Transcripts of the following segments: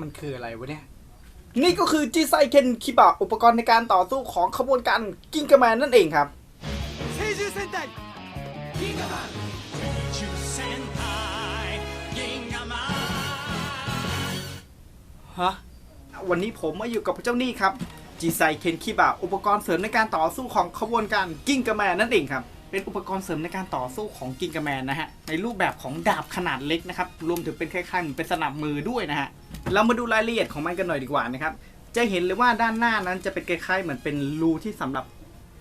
มันคืออะไรวะเนี่ย นี่ก็คือจีไซเคนคิบะอุปกรณ์ในการต่อสู้ของขบวนการกิงกาแมนนั่นเองครับ ฮะ วันนี้ผมมาอยู่กับเจ้านี่ครับจีไซเคนคิบะอุปกรณ์เสริมในการต่อสู้ของขบวนการกิงกาแมนนั่นเองครับเป็นอุปกรณ์เสริมในการต่อสู้ของกิงกาแมนนะฮะ ในรูปแบบของดาบขนาดเล็กนะครับ รวมถึงเป็นคล้ายๆเหมือนเป็นสนับมือด้วยนะฮะ เรามาดูรายละเอียดของมันกันหน่อยดีกว่านะครับ จะเห็นเลยว่าด้านหน้านั้นจะเป็นคล้ายๆเหมือนเป็นรูที่สำหรับ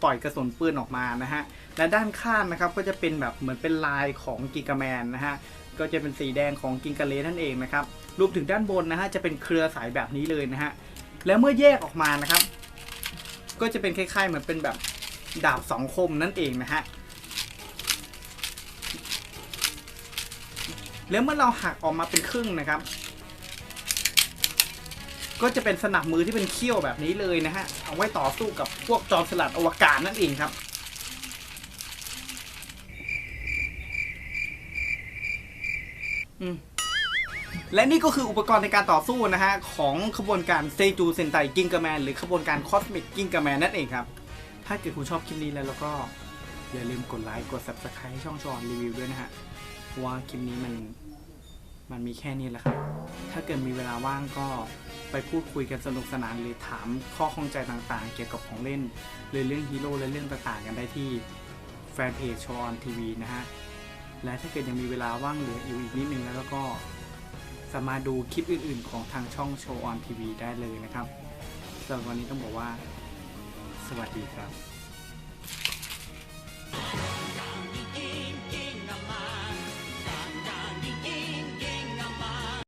ปล่อยกระสุนปืนออกมานะฮะ และด้านข้างนะครับก็จะเป็นแบบเหมือนเป็นลายของกิกาแมนนะฮะ ก็จะเป็นสีแดงของกิงกาเลนั่นเองนะครับ รวมถึงด้านบนนะฮะจะเป็นเครือสายแบบนี้เลยนะฮะ แล้วเมื่อแยกออกมานะครับ ก็จะเป็นคล้ายๆเหมือนเป็นแบบดาบสองคมนั่นเองนะฮะ แล้วเมื่อเราหักออกมาเป็นครึ่งนะครับ ก็จะเป็นสนับมือที่เป็นเขี้ยวแบบนี้เลยนะฮะ เอาไว้ต่อสู้กับพวกจอมสลัดอวกาศนั่นเองครับ อืมและนี่ก็คืออุปกรณ์ในการต่อสู้นะฮะ ของขบวนการเซจูเซนไตกิงก a แมน หรือขบวนการคอสมิกกิงก a แมนนั่นเองครับ ถ้าเกิดคุณชอบคลิปนี้แล้วแล้วก็ อย่าลืมกดไลค์กด subscribe ให้ช่องจอนรีวิวด้วยนะฮะเพราะว่าคลิปนี้มันมันมีแค่นี้แหละครับ ถ้าเกิดมีเวลาว่างก็ไปพูดคุยกันสนุกสนานหรือถามข้อข้องใจต่างๆ เกี่ยวกับของเล่นหรือเรื่องฮีโร่และเรื่องต่างๆ กันได้ที่แฟนเพจชอนทีวีนะฮะ และถ้าเกิดยังมีเวลาว่างเหลืออยู่อีกนิดนึงแล้วก็สามารถดูคลิปอื่นๆ ของทางช่องโชว์ออนทีวีได้เลยนะครับสำหรับวันนี้ต้องบอกว่า สวัสดีครับ